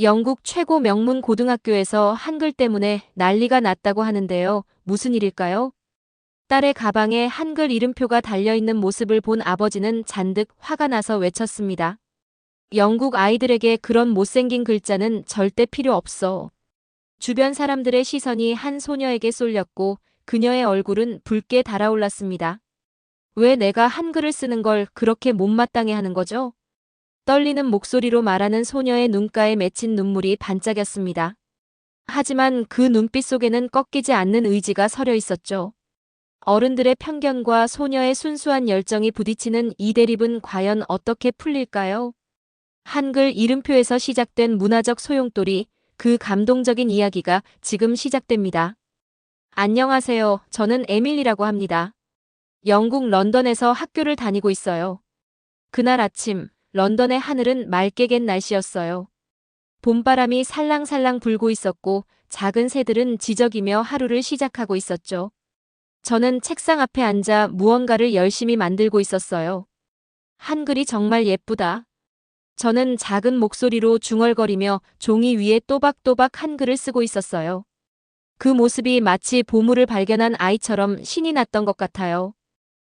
영국 최고 명문 고등학교에서 한글 때문에 난리가 났다고 하는데요. 무슨 일일까요? 딸의 가방에 한글 이름표가 달려있는 모습을 본 아버지는 잔뜩 화가 나서 외쳤습니다. 영국 아이들에게 그런 못생긴 글자는 절대 필요 없어. 주변 사람들의 시선이 한 소녀에게 쏠렸고 그녀의 얼굴은 붉게 달아올랐습니다. 왜 내가 한글을 쓰는 걸 그렇게 못마땅해 하는 거죠? 떨리는 목소리로 말하는 소녀의 눈가에 맺힌 눈물이 반짝였습니다. 하지만 그 눈빛 속에는 꺾이지 않는 의지가 서려 있었죠. 어른들의 편견과 소녀의 순수한 열정이 부딪히는 이 대립은 과연 어떻게 풀릴까요? 한글 이름표에서 시작된 문화적 소용돌이, 그 감동적인 이야기가 지금 시작됩니다. 안녕하세요. 저는 에밀리라고 합니다. 영국 런던에서 학교를 다니고 있어요. 그날 아침, 런던의 하늘은 맑게 갠 날씨였어요. 봄바람이 살랑살랑 불고 있었고 작은 새들은 지저귀며 하루를 시작하고 있었죠. 저는 책상 앞에 앉아 무언가를 열심히 만들고 있었어요. 한글이 정말 예쁘다. 저는 작은 목소리로 중얼거리며 종이 위에 또박또박 한글을 쓰고 있었어요. 그 모습이 마치 보물을 발견한 아이처럼 신이 났던 것 같아요.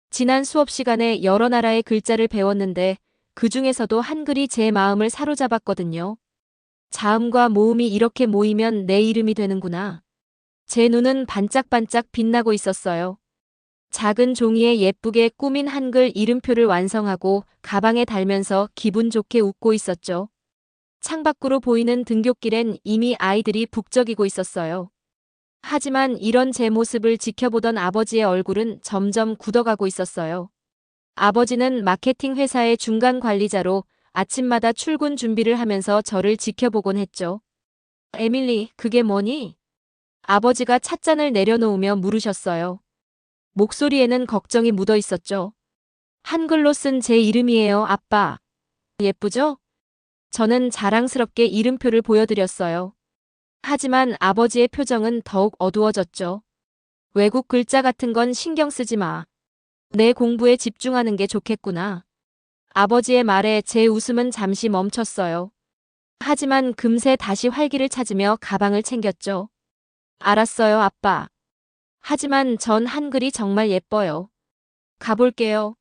지난 수업 시간에 여러 나라의 글자를 배웠는데 그 중에서도 한글이 제 마음을 사로잡았거든요. 자음과 모음이 이렇게 모이면 내 이름이 되는구나. 제 눈은 반짝반짝 빛나고 있었어요. 작은 종이에 예쁘게 꾸민 한글 이름표를 완성하고 가방에 달면서 기분 좋게 웃고 있었죠. 창밖으로 보이는 등굣길엔 이미 아이들이 북적이고 있었어요. 하지만 이런 제 모습을 지켜보던 아버지의 얼굴은 점점 굳어가고 있었어요. 아버지는 마케팅 회사의 중간 관리자로 아침마다 출근 준비를 하면서 저를 지켜보곤 했죠. 에밀리, 그게 뭐니? 아버지가 찻잔을 내려놓으며 물으셨어요. 목소리에는 걱정이 묻어 있었죠. 한글로 쓴 제 이름이에요, 아빠. 예쁘죠? 저는 자랑스럽게 이름표를 보여드렸어요. 하지만 아버지의 표정은 더욱 어두워졌죠. 외국 글자 같은 건 신경 쓰지 마. 내 공부에 집중하는 게 좋겠구나. 아버지의 말에 제 웃음은 잠시 멈췄어요. 하지만 금세 다시 활기를 찾으며 가방을 챙겼죠. 알았어요, 아빠. 하지만 전 한글이 정말 예뻐요. 가볼게요.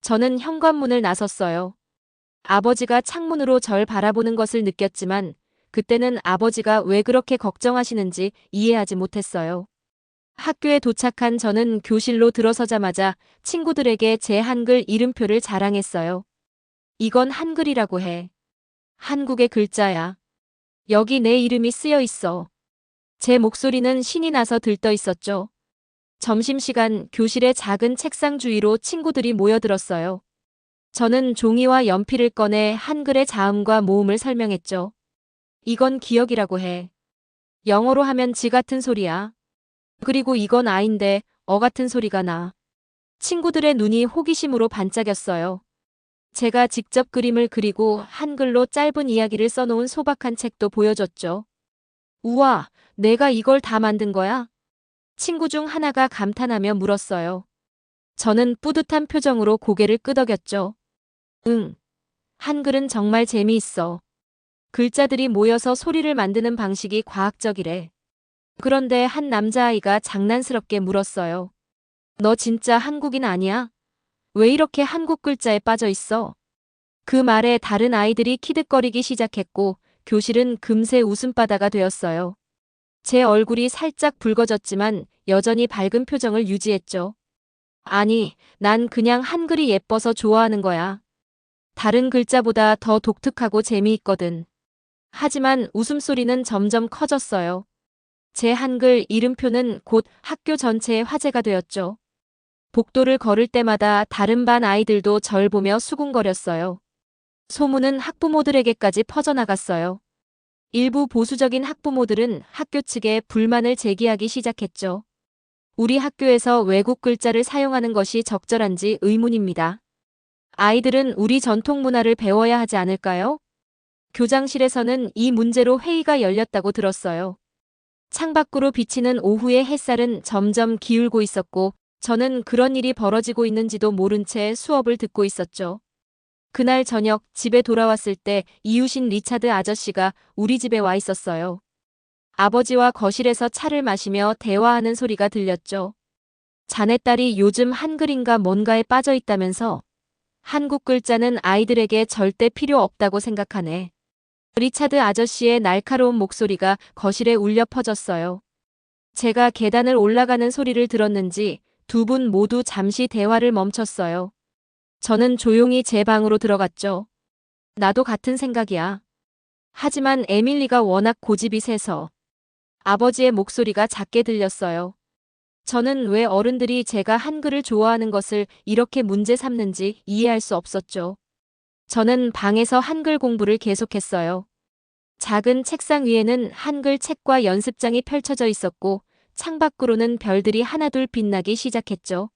저는 현관문을 나섰어요. 아버지가 창문으로 절 바라보는 것을 느꼈지만 그때는 아버지가 왜 그렇게 걱정하시는지 이해하지 못했어요. 학교에 도착한 저는 교실로 들어서자마자 친구들에게 제 한글 이름표를 자랑했어요. 이건 한글이라고 해. 한국의 글자야. 여기 내 이름이 쓰여 있어. 제 목소리는 신이 나서 들떠 있었죠. 점심시간 교실의 작은 책상 주위로 친구들이 모여들었어요. 저는 종이와 연필을 꺼내 한글의 자음과 모음을 설명했죠. 이건 기억이라고 해. 영어로 하면 지 같은 소리야. 그리고 이건 아인데 어 같은 소리가 나. 친구들의 눈이 호기심으로 반짝였어요. 제가 직접 그림을 그리고 한글로 짧은 이야기를 써놓은 소박한 책도 보여줬죠. 우와, 내가 이걸 다 만든 거야? 친구 중 하나가 감탄하며 물었어요. 저는 뿌듯한 표정으로 고개를 끄덕였죠. 응. 한글은 정말 재미있어. 글자들이 모여서 소리를 만드는 방식이 과학적이래. 그런데 한 남자아이가 장난스럽게 물었어요. 너 진짜 한국인 아니야? 왜 이렇게 한국 글자에 빠져 있어? 그 말에 다른 아이들이 키득거리기 시작했고 교실은 금세 웃음바다가 되었어요. 제 얼굴이 살짝 붉어졌지만 여전히 밝은 표정을 유지했죠. 아니, 난 그냥 한글이 예뻐서 좋아하는 거야. 다른 글자보다 더 독특하고 재미있거든. 하지만 웃음소리는 점점 커졌어요. 제 한글 이름표는 곧 학교 전체의 화제가 되었죠. 복도를 걸을 때마다 다른 반 아이들도 절 보며 수군거렸어요. 소문은 학부모들에게까지 퍼져나갔어요. 일부 보수적인 학부모들은 학교 측에 불만을 제기하기 시작했죠. 우리 학교에서 외국 글자를 사용하는 것이 적절한지 의문입니다. 아이들은 우리 전통 문화를 배워야 하지 않을까요? 교장실에서는 이 문제로 회의가 열렸다고 들었어요. 창밖으로 비치는 오후의 햇살은 점점 기울고 있었고 저는 그런 일이 벌어지고 있는지도 모른 채 수업을 듣고 있었죠. 그날 저녁 집에 돌아왔을 때 이웃인 리차드 아저씨가 우리 집에 와 있었어요. 아버지와 거실에서 차를 마시며 대화하는 소리가 들렸죠. 자네 딸이 요즘 한글인가 뭔가에 빠져 있다면서 한국 글자는 아이들에게 절대 필요 없다고 생각하네. 리차드 아저씨의 날카로운 목소리가 거실에 울려 퍼졌어요. 제가 계단을 올라가는 소리를 들었는지 두 분 모두 잠시 대화를 멈췄어요. 저는 조용히 제 방으로 들어갔죠. 나도 같은 생각이야. 하지만 에밀리가 워낙 고집이 세서 아버지의 목소리가 작게 들렸어요. 저는 왜 어른들이 제가 한글을 좋아하는 것을 이렇게 문제 삼는지 이해할 수 없었죠. 저는 방에서 한글 공부를 계속했어요. 작은 책상 위에는 한글 책과 연습장이 펼쳐져 있었고 창밖으로는 별들이 하나둘 빛나기 시작했죠.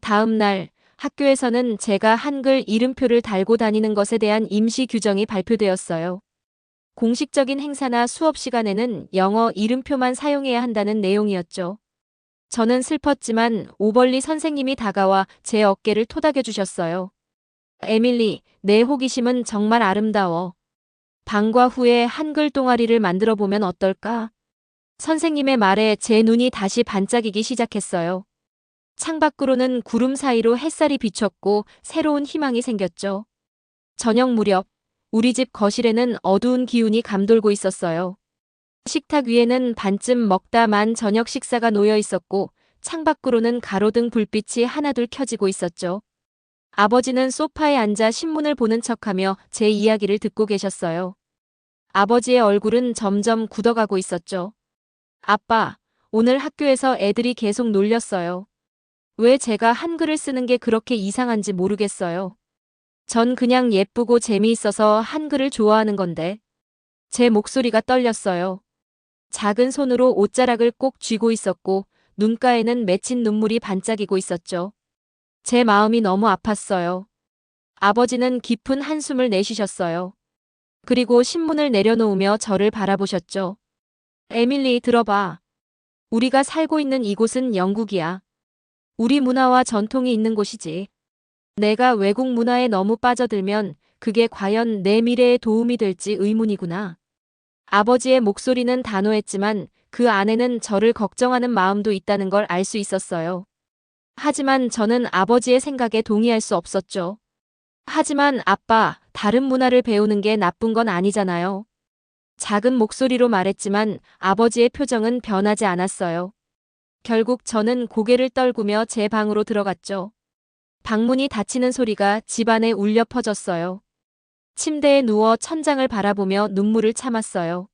다음 날 학교에서는 제가 한글 이름표를 달고 다니는 것에 대한 임시 규정이 발표되었어요. 공식적인 행사나 수업 시간에는 영어 이름표만 사용해야 한다는 내용이었죠. 저는 슬펐지만 오벌리 선생님이 다가와 제 어깨를 토닥여 주셨어요. 에밀리, 내 호기심은 정말 아름다워. 방과 후에 한글 동아리를 만들어 보면 어떨까? 선생님의 말에 제 눈이 다시 반짝이기 시작했어요. 창밖으로는 구름 사이로 햇살이 비쳤고 새로운 희망이 생겼죠. 저녁 무렵, 우리 집 거실에는 어두운 기운이 감돌고 있었어요. 식탁 위에는 반쯤 먹다 만 저녁 식사가 놓여 있었고 창밖으로는 가로등 불빛이 하나둘 켜지고 있었죠. 아버지는 소파에 앉아 신문을 보는 척하며 제 이야기를 듣고 계셨어요. 아버지의 얼굴은 점점 굳어가고 있었죠. 아빠, 오늘 학교에서 애들이 계속 놀렸어요. 왜 제가 한글을 쓰는 게 그렇게 이상한지 모르겠어요. 전 그냥 예쁘고 재미있어서 한글을 좋아하는 건데. 제 목소리가 떨렸어요. 작은 손으로 옷자락을 꼭 쥐고 있었고 눈가에는 맺힌 눈물이 반짝이고 있었죠. 제 마음이 너무 아팠어요. 아버지는 깊은 한숨을 내쉬셨어요. 그리고 신문을 내려놓으며 저를 바라보셨죠. 에밀리 들어봐. 우리가 살고 있는 이곳은 영국이야. 우리 문화와 전통이 있는 곳이지. 내가 외국 문화에 너무 빠져들면 그게 과연 내 미래에 도움이 될지 의문이구나. 아버지의 목소리는 단호했지만 그 안에는 저를 걱정하는 마음도 있다는 걸 알 수 있었어요. 하지만 저는 아버지의 생각에 동의할 수 없었죠. 하지만 아빠, 다른 문화를 배우는 게 나쁜 건 아니잖아요. 작은 목소리로 말했지만 아버지의 표정은 변하지 않았어요. 결국 저는 고개를 떨구며 제 방으로 들어갔죠. 방문이 닫히는 소리가 집안에 울려 퍼졌어요. 침대에 누워 천장을 바라보며 눈물을 참았어요.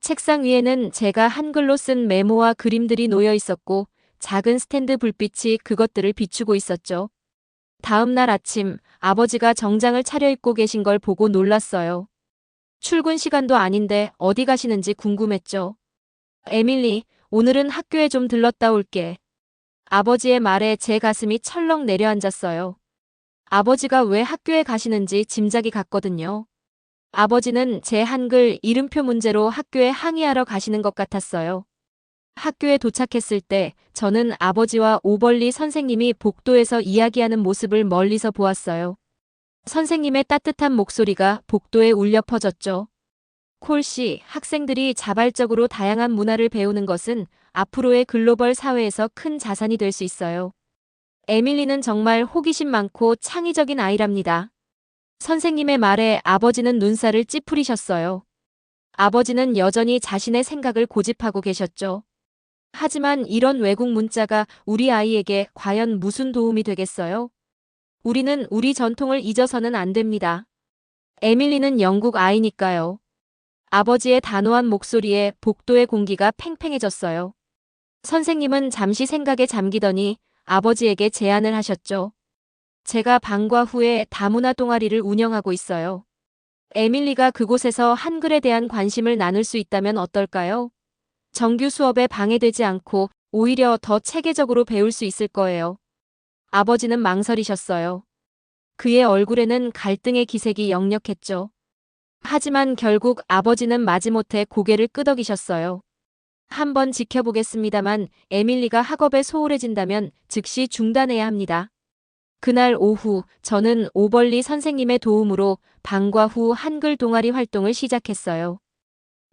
책상 위에는 제가 한글로 쓴 메모와 그림들이 놓여 있었고 작은 스탠드 불빛이 그것들을 비추고 있었죠. 다음 날 아침 아버지가 정장을 차려입고 계신 걸 보고 놀랐어요. 출근 시간도 아닌데 어디 가시는지 궁금했죠. 에밀리, 오늘은 학교에 좀 들렀다 올게. 아버지의 말에 제 가슴이 철렁 내려앉았어요. 아버지가 왜 학교에 가시는지 짐작이 갔거든요. 아버지는 제 한글 이름표 문제로 학교에 항의하러 가시는 것 같았어요. 학교에 도착했을 때 저는 아버지와 오벌리 선생님이 복도에서 이야기하는 모습을 멀리서 보았어요. 선생님의 따뜻한 목소리가 복도에 울려 퍼졌죠. 콜씨, 학생들이 자발적으로 다양한 문화를 배우는 것은 앞으로의 글로벌 사회에서 큰 자산이 될 수 있어요. 에밀리는 정말 호기심 많고 창의적인 아이랍니다. 선생님의 말에 아버지는 눈살을 찌푸리셨어요. 아버지는 여전히 자신의 생각을 고집하고 계셨죠. 하지만 이런 외국 문자가 우리 아이에게 과연 무슨 도움이 되겠어요? 우리는 우리 전통을 잊어서는 안 됩니다. 에밀리는 영국 아이니까요. 아버지의 단호한 목소리에 복도의 공기가 팽팽해졌어요. 선생님은 잠시 생각에 잠기더니 아버지에게 제안을 하셨죠. 제가 방과 후에 다문화 동아리를 운영하고 있어요. 에밀리가 그곳에서 한글에 대한 관심을 나눌 수 있다면 어떨까요? 정규 수업에 방해되지 않고 오히려 더 체계적으로 배울 수 있을 거예요. 아버지는 망설이셨어요. 그의 얼굴에는 갈등의 기색이 역력했죠. 하지만 결국 아버지는 마지못해 고개를 끄덕이셨어요. 한번 지켜보겠습니다만 에밀리가 학업에 소홀해진다면 즉시 중단해야 합니다. 그날 오후 저는 오벌리 선생님의 도움으로 방과 후 한글 동아리 활동을 시작했어요.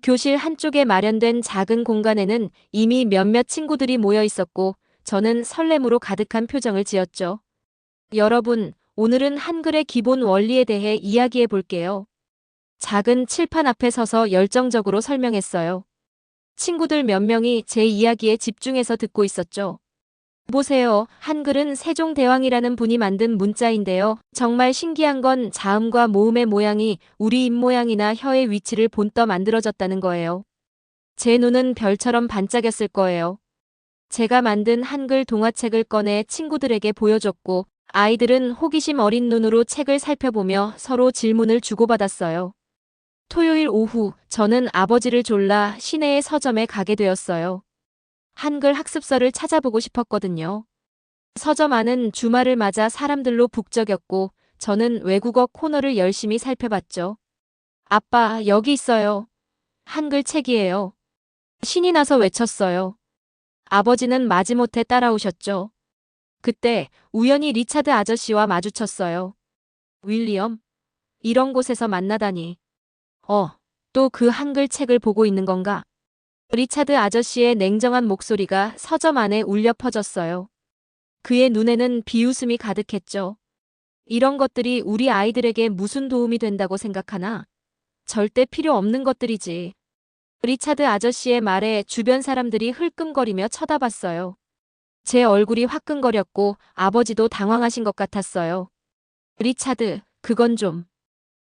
교실 한쪽에 마련된 작은 공간에는 이미 몇몇 친구들이 모여 있었고 저는 설렘으로 가득한 표정을 지었죠. 여러분, 오늘은 한글의 기본 원리에 대해 이야기해 볼게요. 작은 칠판 앞에 서서 열정적으로 설명했어요. 친구들 몇 명이 제 이야기에 집중해서 듣고 있었죠. 보세요. 한글은 세종대왕이라는 분이 만든 문자인데요. 정말 신기한 건 자음과 모음의 모양이 우리 입모양이나 혀의 위치를 본떠 만들어졌다는 거예요. 제 눈은 별처럼 반짝였을 거예요. 제가 만든 한글 동화책을 꺼내 친구들에게 보여줬고 아이들은 호기심 어린 눈으로 책을 살펴보며 서로 질문을 주고받았어요. 토요일 오후 저는 아버지를 졸라 시내의 서점에 가게 되었어요. 한글 학습서를 찾아보고 싶었거든요. 서점 안은 주말을 맞아 사람들로 북적였고 저는 외국어 코너를 열심히 살펴봤죠. 아빠, 여기 있어요. 한글 책이에요. 신이 나서 외쳤어요. 아버지는 마지못해 따라오셨죠. 그때 우연히 리차드 아저씨와 마주쳤어요. 윌리엄, 이런 곳에서 만나다니. 어, 또 그 한글 책을 보고 있는 건가? 리차드 아저씨의 냉정한 목소리가 서점 안에 울려 퍼졌어요. 그의 눈에는 비웃음이 가득했죠. 이런 것들이 우리 아이들에게 무슨 도움이 된다고 생각하나? 절대 필요 없는 것들이지. 리차드 아저씨의 말에 주변 사람들이 흘끔거리며 쳐다봤어요. 제 얼굴이 화끈거렸고 아버지도 당황하신 것 같았어요. 리차드, 그건 좀.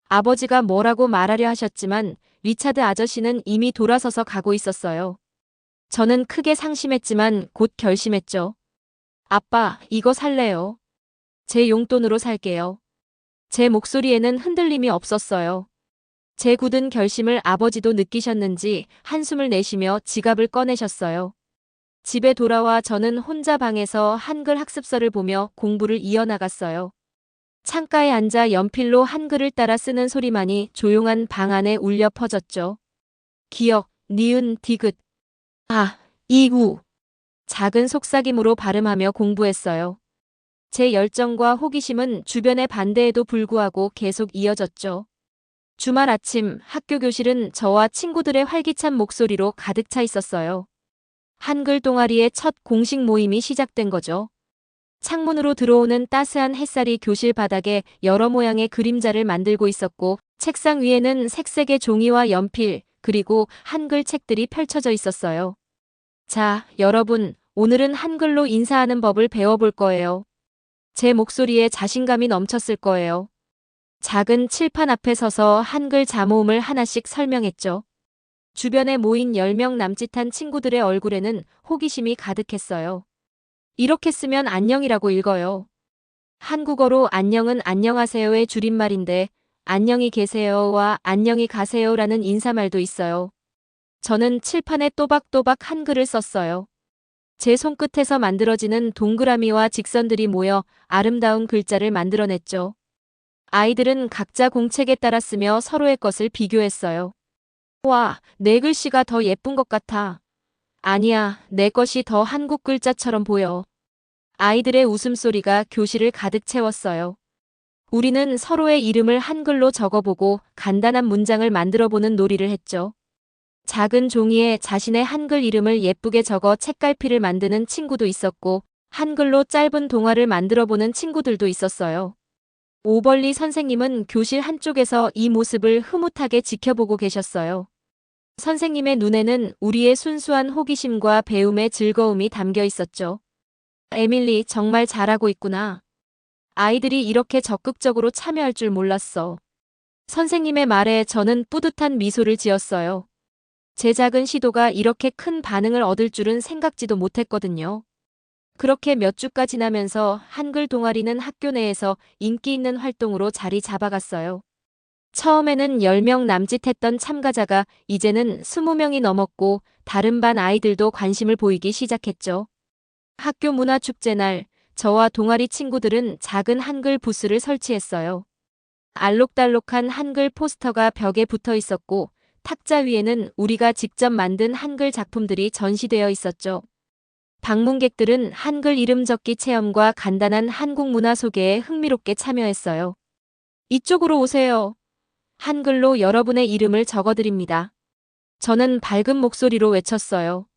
아버지가 뭐라고 말하려 하셨지만 리차드 아저씨는 이미 돌아서서 가고 있었어요. 저는 크게 상심했지만 곧 결심했죠. 아빠, 이거 살래요. 제 용돈으로 살게요. 제 목소리에는 흔들림이 없었어요. 제 굳은 결심을 아버지도 느끼셨는지 한숨을 내쉬며 지갑을 꺼내셨어요. 집에 돌아와 저는 혼자 방에서 한글 학습서를 보며 공부를 이어나갔어요. 창가에 앉아 연필로 한글을 따라 쓰는 소리만이 조용한 방 안에 울려 퍼졌죠. 기억, 니은, 디귿. 아, 이구. 작은 속삭임으로 발음하며 공부했어요. 제 열정과 호기심은 주변의 반대에도 불구하고 계속 이어졌죠. 주말 아침 학교 교실은 저와 친구들의 활기찬 목소리로 가득 차 있었어요. 한글 동아리의 첫 공식 모임이 시작된 거죠. 창문으로 들어오는 따스한 햇살이 교실 바닥에 여러 모양의 그림자를 만들고 있었고 책상 위에는 색색의 종이와 연필 그리고 한글 책들이 펼쳐져 있었어요. 자, 여러분, 오늘은 한글로 인사하는 법을 배워볼 거예요. 제 목소리에 자신감이 넘쳤을 거예요. 작은 칠판 앞에 서서 한글 자모음을 하나씩 설명했죠. 주변에 모인 10명 남짓한 친구들의 얼굴에는 호기심이 가득했어요. 이렇게 쓰면 안녕이라고 읽어요. 한국어로 안녕은 안녕하세요의 줄임말인데 안녕히 계세요와 안녕히 가세요라는 인사말도 있어요. 저는 칠판에 또박또박 한글을 썼어요. 제 손끝에서 만들어지는 동그라미와 직선들이 모여 아름다운 글자를 만들어냈죠. 아이들은 각자 공책에 따라 쓰며 서로의 것을 비교했어요. 와, 내 글씨가 더 예쁜 것 같아. 아니야, 내 것이 더 한국 글자처럼 보여. 아이들의 웃음소리가 교실을 가득 채웠어요. 우리는 서로의 이름을 한글로 적어보고 간단한 문장을 만들어보는 놀이를 했죠. 작은 종이에 자신의 한글 이름을 예쁘게 적어 책갈피를 만드는 친구도 있었고, 한글로 짧은 동화를 만들어보는 친구들도 있었어요. 오벌리 선생님은 교실 한쪽에서 이 모습을 흐뭇하게 지켜보고 계셨어요. 선생님의 눈에는 우리의 순수한 호기심과 배움의 즐거움이 담겨 있었죠. 에밀리 정말 잘하고 있구나. 아이들이 이렇게 적극적으로 참여할 줄 몰랐어. 선생님의 말에 저는 뿌듯한 미소를 지었어요. 제 작은 시도가 이렇게 큰 반응을 얻을 줄은 생각지도 못했거든요. 그렇게 몇 주가 지나면서 한글 동아리는 학교 내에서 인기 있는 활동으로 자리 잡아갔어요. 처음에는 10명 남짓했던 참가자가 이제는 20명이 넘었고 다른 반 아이들도 관심을 보이기 시작했죠. 학교 문화축제 날 저와 동아리 친구들은 작은 한글 부스를 설치했어요. 알록달록한 한글 포스터가 벽에 붙어 있었고 탁자 위에는 우리가 직접 만든 한글 작품들이 전시되어 있었죠. 방문객들은 한글 이름 적기 체험과 간단한 한국 문화 소개에 흥미롭게 참여했어요. 이쪽으로 오세요. 한글로 여러분의 이름을 적어드립니다. 저는 밝은 목소리로 외쳤어요.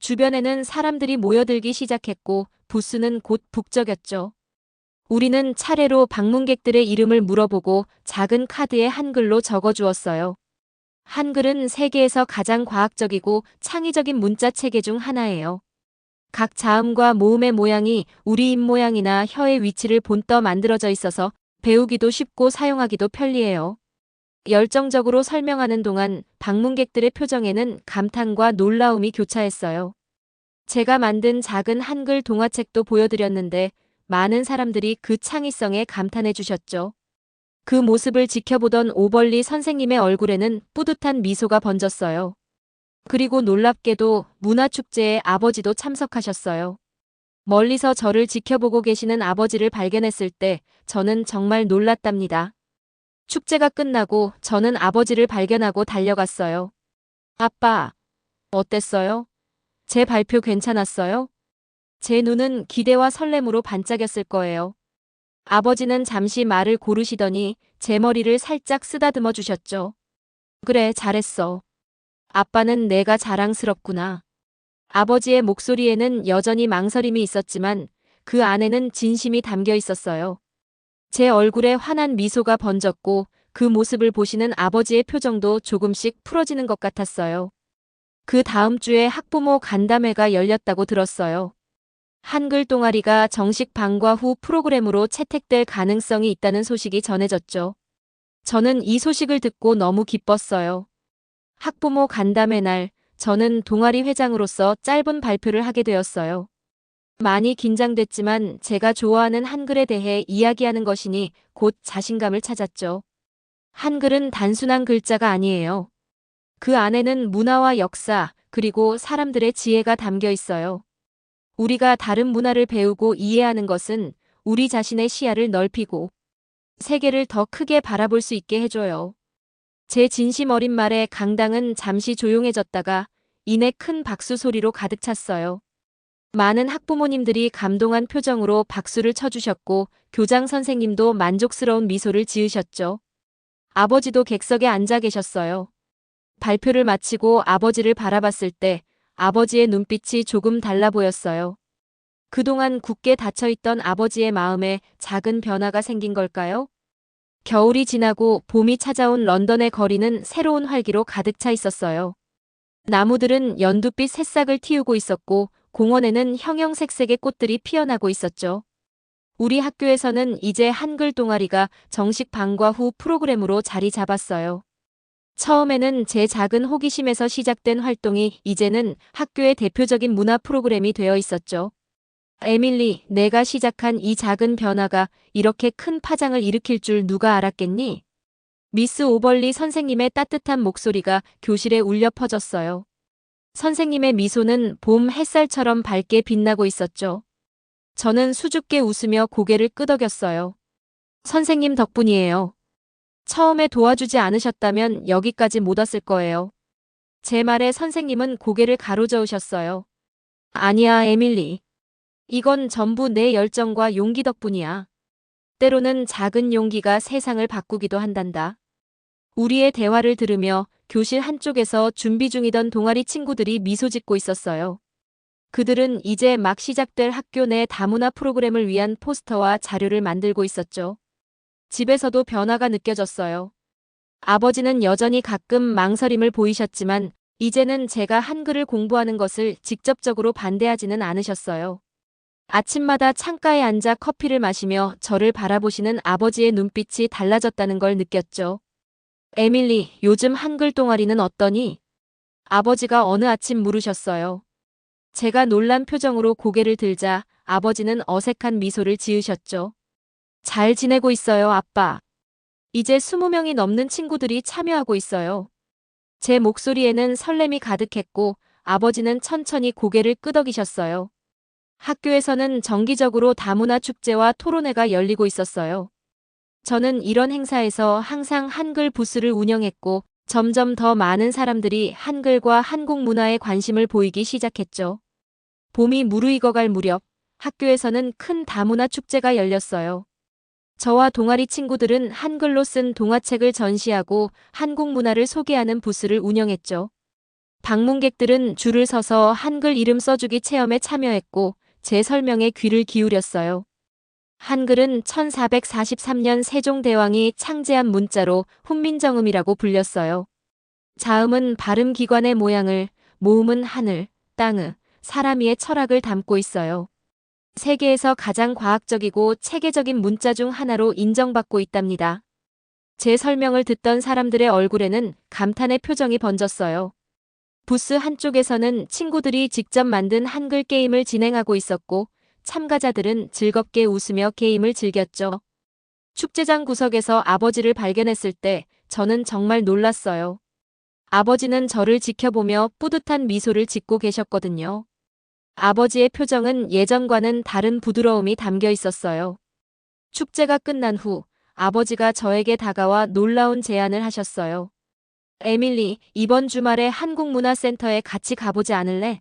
주변에는 사람들이 모여들기 시작했고 부스는 곧 북적였죠. 우리는 차례로 방문객들의 이름을 물어보고 작은 카드에 한글로 적어주었어요. 한글은 세계에서 가장 과학적이고 창의적인 문자 체계 중 하나예요. 각 자음과 모음의 모양이 우리 입 모양이나 혀의 위치를 본떠 만들어져 있어서 배우기도 쉽고 사용하기도 편리해요. 열정적으로 설명하는 동안 방문객들의 표정에는 감탄과 놀라움이 교차했어요. 제가 만든 작은 한글 동화책도 보여드렸는데 많은 사람들이 그 창의성에 감탄해 주셨죠. 그 모습을 지켜보던 오벌리 선생님의 얼굴에는 뿌듯한 미소가 번졌어요. 그리고 놀랍게도 문화축제에 아버지도 참석하셨어요. 멀리서 저를 지켜보고 계시는 아버지를 발견했을 때 저는 정말 놀랐답니다. 축제가 끝나고 저는 아버지를 발견하고 달려갔어요. 아빠, 어땠어요? 제 발표 괜찮았어요? 제 눈은 기대와 설렘으로 반짝였을 거예요. 아버지는 잠시 말을 고르시더니 제 머리를 살짝 쓰다듬어 주셨죠. 그래, 잘했어. 아빠는 내가 자랑스럽구나. 아버지의 목소리에는 여전히 망설임이 있었지만 그 안에는 진심이 담겨 있었어요. 제 얼굴에 환한 미소가 번졌고 그 모습을 보시는 아버지의 표정도 조금씩 풀어지는 것 같았어요. 그 다음 주에 학부모 간담회가 열렸다고 들었어요. 한글 동아리가 정식 방과 후 프로그램으로 채택될 가능성이 있다는 소식이 전해졌죠. 저는 이 소식을 듣고 너무 기뻤어요. 학부모 간담회 날 저는 동아리 회장으로서 짧은 발표를 하게 되었어요. 많이 긴장됐지만 제가 좋아하는 한글에 대해 이야기하는 것이니 곧 자신감을 찾았죠. 한글은 단순한 글자가 아니에요. 그 안에는 문화와 역사, 그리고 사람들의 지혜가 담겨 있어요. 우리가 다른 문화를 배우고 이해하는 것은 우리 자신의 시야를 넓히고 세계를 더 크게 바라볼 수 있게 해줘요. 제 진심 어린 말에 강당은 잠시 조용해졌다가 이내 큰 박수 소리로 가득 찼어요. 많은 학부모님들이 감동한 표정으로 박수를 쳐주셨고 교장 선생님도 만족스러운 미소를 지으셨죠. 아버지도 객석에 앉아 계셨어요. 발표를 마치고 아버지를 바라봤을 때 아버지의 눈빛이 조금 달라 보였어요. 그동안 굳게 닫혀있던 아버지의 마음에 작은 변화가 생긴 걸까요? 겨울이 지나고 봄이 찾아온 런던의 거리는 새로운 활기로 가득 차 있었어요. 나무들은 연두빛 새싹을 틔우고 있었고 공원에는 형형색색의 꽃들이 피어나고 있었죠. 우리 학교에서는 이제 한글 동아리가 정식 방과 후 프로그램으로 자리 잡았어요. 처음에는 제 작은 호기심에서 시작된 활동이 이제는 학교의 대표적인 문화 프로그램이 되어 있었죠. 에밀리, 내가 시작한 이 작은 변화가 이렇게 큰 파장을 일으킬 줄 누가 알았겠니? 미스 오벌리 선생님의 따뜻한 목소리가 교실에 울려 퍼졌어요. 선생님의 미소는 봄 햇살처럼 밝게 빛나고 있었죠. 저는 수줍게 웃으며 고개를 끄덕였어요. 선생님 덕분이에요. 처음에 도와주지 않으셨다면 여기까지 못 왔을 거예요. 제 말에 선생님은 고개를 가로저으셨어요. 아니야, 에밀리. 이건 전부 내 열정과 용기 덕분이야. 때로는 작은 용기가 세상을 바꾸기도 한단다. 우리의 대화를 들으며 교실 한쪽에서 준비 중이던 동아리 친구들이 미소 짓고 있었어요. 그들은 이제 막 시작될 학교 내 다문화 프로그램을 위한 포스터와 자료를 만들고 있었죠. 집에서도 변화가 느껴졌어요. 아버지는 여전히 가끔 망설임을 보이셨지만 이제는 제가 한글을 공부하는 것을 직접적으로 반대하지는 않으셨어요. 아침마다 창가에 앉아 커피를 마시며 저를 바라보시는 아버지의 눈빛이 달라졌다는 걸 느꼈죠. 에밀리, 요즘 한글 동아리는 어떠니? 아버지가 어느 아침 물으셨어요. 제가 놀란 표정으로 고개를 들자 아버지는 어색한 미소를 지으셨죠. 잘 지내고 있어요, 아빠. 이제 20명이 넘는 친구들이 참여하고 있어요. 제 목소리에는 설렘이 가득했고 아버지는 천천히 고개를 끄덕이셨어요. 학교에서는 정기적으로 다문화 축제와 토론회가 열리고 있었어요. 저는 이런 행사에서 항상 한글 부스를 운영했고 점점 더 많은 사람들이 한글과 한국 문화에 관심을 보이기 시작했죠. 봄이 무르익어갈 무렵 학교에서는 큰 다문화 축제가 열렸어요. 저와 동아리 친구들은 한글로 쓴 동화책을 전시하고 한국 문화를 소개하는 부스를 운영했죠. 방문객들은 줄을 서서 한글 이름 써주기 체험에 참여했고 제 설명에 귀를 기울였어요. 한글은 1443년 세종대왕이 창제한 문자로 훈민정음이라고 불렸어요. 자음은 발음 기관의 모양을, 모음은 하늘, 땅의, 사람이의 철학을 담고 있어요. 세계에서 가장 과학적이고 체계적인 문자 중 하나로 인정받고 있답니다. 제 설명을 듣던 사람들의 얼굴에는 감탄의 표정이 번졌어요. 부스 한쪽에서는 친구들이 직접 만든 한글 게임을 진행하고 있었고 참가자들은 즐겁게 웃으며 게임을 즐겼죠. 축제장 구석에서 아버지를 발견했을 때 저는 정말 놀랐어요. 아버지는 저를 지켜보며 뿌듯한 미소를 짓고 계셨거든요. 아버지의 표정은 예전과는 다른 부드러움이 담겨 있었어요. 축제가 끝난 후 아버지가 저에게 다가와 놀라운 제안을 하셨어요. 에밀리, 이번 주말에 한국문화센터에 같이 가보지 않을래?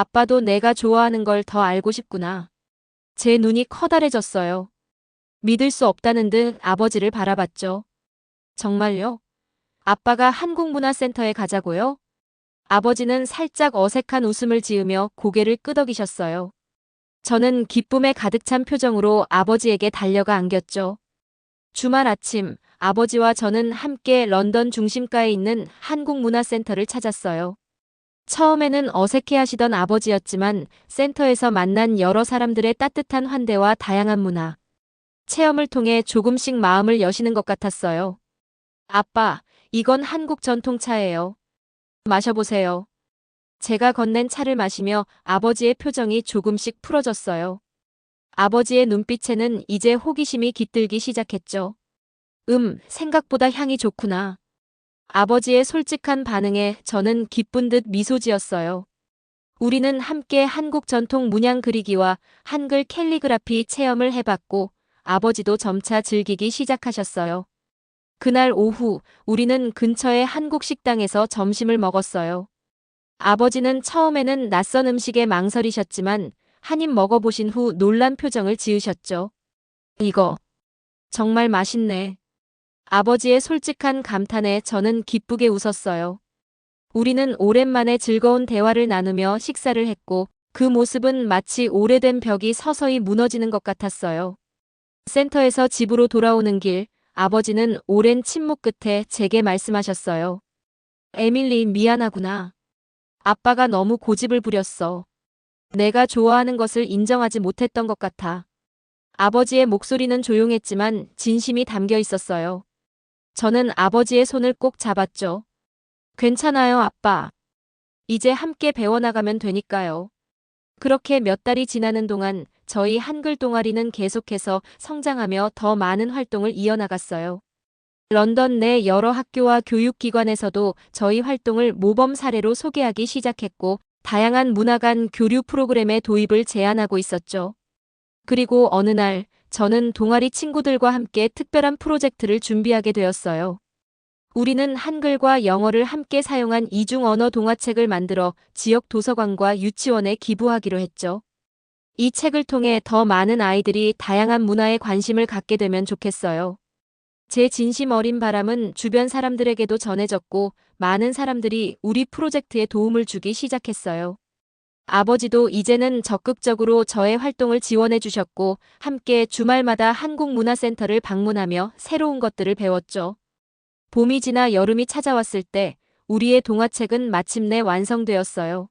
아빠도 내가 좋아하는 걸 더 알고 싶구나. 제 눈이 커다래졌어요. 믿을 수 없다는 듯 아버지를 바라봤죠. 정말요? 아빠가 한국문화센터에 가자고요? 아버지는 살짝 어색한 웃음을 지으며 고개를 끄덕이셨어요. 저는 기쁨에 가득 찬 표정으로 아버지에게 달려가 안겼죠. 주말 아침, 아버지와 저는 함께 런던 중심가에 있는 한국문화센터를 찾았어요. 처음에는 어색해 하시던 아버지였지만 센터에서 만난 여러 사람들의 따뜻한 환대와 다양한 문화, 체험을 통해 조금씩 마음을 여시는 것 같았어요. 아빠, 이건 한국 전통차예요. 마셔보세요. 제가 건넨 차를 마시며 아버지의 표정이 조금씩 풀어졌어요. 아버지의 눈빛에는 이제 호기심이 깃들기 시작했죠. 음, 생각보다 향이 좋구나. 아버지의 솔직한 반응에 저는 기쁜 듯 미소 지었어요. 우리는 함께 한국 전통 문양 그리기와 한글 캘리그라피 체험을 해봤고 아버지도 점차 즐기기 시작하셨어요. 그날 오후 우리는 근처의 한국 식당에서 점심을 먹었어요. 아버지는 처음에는 낯선 음식에 망설이셨지만 한 입 먹어보신 후 놀란 표정을 지으셨죠. 이거 정말 맛있네. 아버지의 솔직한 감탄에 저는 기쁘게 웃었어요. 우리는 오랜만에 즐거운 대화를 나누며 식사를 했고 그 모습은 마치 오래된 벽이 서서히 무너지는 것 같았어요. 센터에서 집으로 돌아오는 길, 아버지는 오랜 침묵 끝에 제게 말씀하셨어요. 에밀리 미안하구나. 아빠가 너무 고집을 부렸어. 내가 좋아하는 것을 인정하지 못했던 것 같아. 아버지의 목소리는 조용했지만 진심이 담겨 있었어요. 저는 아버지의 손을 꼭 잡았죠. 괜찮아요, 아빠. 이제 함께 배워나가면 되니까요. 그렇게 몇 달이 지나는 동안 저희 한글 동아리는 계속해서 성장하며 더 많은 활동을 이어나갔어요. 런던 내 여러 학교와 교육기관에서도 저희 활동을 모범 사례로 소개하기 시작했고 다양한 문화 간 교류 프로그램의 도입을 제안하고 있었죠. 그리고 어느 날 저는 동아리 친구들과 함께 특별한 프로젝트를 준비하게 되었어요. 우리는 한글과 영어를 함께 사용한 이중 언어 동화책을 만들어 지역 도서관과 유치원에 기부하기로 했죠. 이 책을 통해 더 많은 아이들이 다양한 문화에 관심을 갖게 되면 좋겠어요. 제 진심 어린 바람은 주변 사람들에게도 전해졌고 많은 사람들이 우리 프로젝트에 도움을 주기 시작했어요. 아버지도 이제는 적극적으로 저의 활동을 지원해 주셨고 함께 주말마다 한국문화센터를 방문하며 새로운 것들을 배웠죠. 봄이 지나 여름이 찾아왔을 때 우리의 동화책은 마침내 완성되었어요.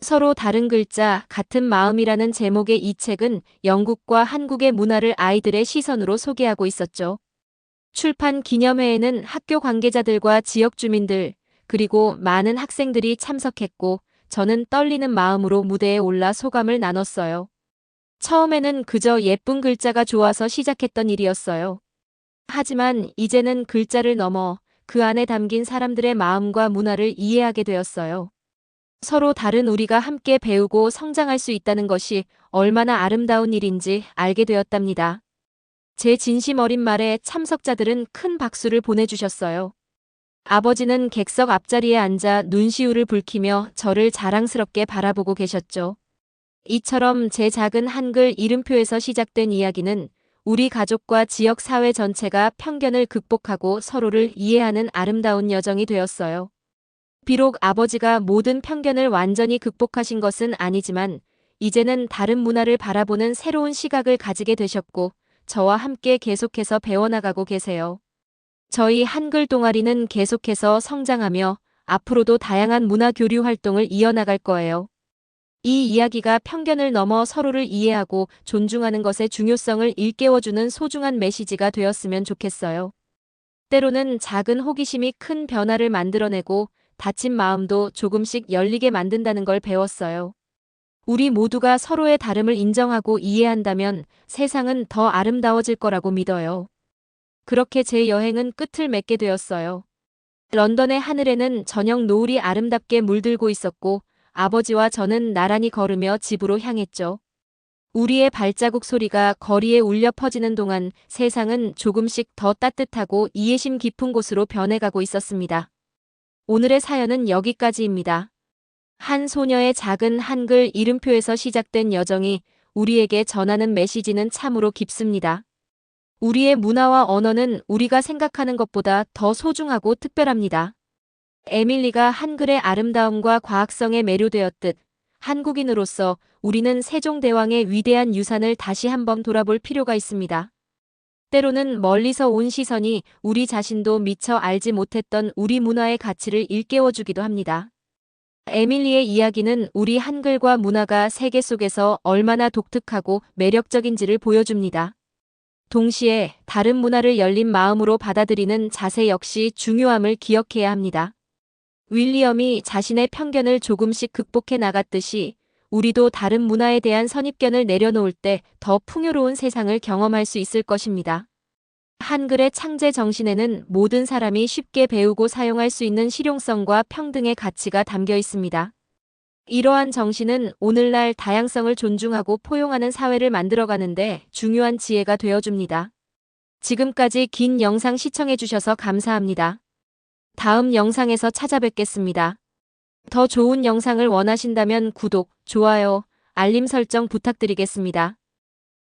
서로 다른 글자, 같은 마음이라는 제목의 이 책은 영국과 한국의 문화를 아이들의 시선으로 소개하고 있었죠. 출판 기념회에는 학교 관계자들과 지역 주민들, 그리고 많은 학생들이 참석했고, 저는 떨리는 마음으로 무대에 올라 소감을 나눴어요. 처음에는 그저 예쁜 글자가 좋아서 시작했던 일이었어요. 하지만 이제는 글자를 넘어 그 안에 담긴 사람들의 마음과 문화를 이해하게 되었어요. 서로 다른 우리가 함께 배우고 성장할 수 있다는 것이 얼마나 아름다운 일인지 알게 되었답니다. 제 진심 어린 말에 참석자들은 큰 박수를 보내주셨어요. 아버지는 객석 앞자리에 앉아 눈시울을 붉히며 저를 자랑스럽게 바라보고 계셨죠. 이처럼 제 작은 한글 이름표에서 시작된 이야기는 우리 가족과 지역 사회 전체가 편견을 극복하고 서로를 이해하는 아름다운 여정이 되었어요. 비록 아버지가 모든 편견을 완전히 극복하신 것은 아니지만 이제는 다른 문화를 바라보는 새로운 시각을 가지게 되셨고 저와 함께 계속해서 배워나가고 계세요. 저희 한글 동아리는 계속해서 성장하며 앞으로도 다양한 문화 교류 활동을 이어나갈 거예요. 이 이야기가 편견을 넘어 서로를 이해하고 존중하는 것의 중요성을 일깨워주는 소중한 메시지가 되었으면 좋겠어요. 때로는 작은 호기심이 큰 변화를 만들어내고 다친 마음도 조금씩 열리게 만든다는 걸 배웠어요. 우리 모두가 서로의 다름을 인정하고 이해한다면 세상은 더 아름다워질 거라고 믿어요. 그렇게 제 여행은 끝을 맺게 되었어요. 런던의 하늘에는 저녁 노을이 아름답게 물들고 있었고 아버지와 저는 나란히 걸으며 집으로 향했죠. 우리의 발자국 소리가 거리에 울려 퍼지는 동안 세상은 조금씩 더 따뜻하고 이해심 깊은 곳으로 변해가고 있었습니다. 오늘의 사연은 여기까지입니다. 한 소녀의 작은 한글 이름표에서 시작된 여정이 우리에게 전하는 메시지는 참으로 깊습니다. 우리의 문화와 언어는 우리가 생각하는 것보다 더 소중하고 특별합니다. 에밀리가 한글의 아름다움과 과학성에 매료되었듯 한국인으로서 우리는 세종대왕의 위대한 유산을 다시 한번 돌아볼 필요가 있습니다. 때로는 멀리서 온 시선이 우리 자신도 미처 알지 못했던 우리 문화의 가치를 일깨워주기도 합니다. 에밀리의 이야기는 우리 한글과 문화가 세계 속에서 얼마나 독특하고 매력적인지를 보여줍니다. 동시에 다른 문화를 열린 마음으로 받아들이는 자세 역시 중요함을 기억해야 합니다. 윌리엄이 자신의 편견을 조금씩 극복해 나갔듯이 우리도 다른 문화에 대한 선입견을 내려놓을 때 더 풍요로운 세상을 경험할 수 있을 것입니다. 한글의 창제 정신에는 모든 사람이 쉽게 배우고 사용할 수 있는 실용성과 평등의 가치가 담겨 있습니다. 이러한 정신은 오늘날 다양성을 존중하고 포용하는 사회를 만들어가는데 중요한 지혜가 되어줍니다. 지금까지 긴 영상 시청해주셔서 감사합니다. 다음 영상에서 찾아뵙겠습니다. 더 좋은 영상을 원하신다면 구독, 좋아요, 알림 설정 부탁드리겠습니다.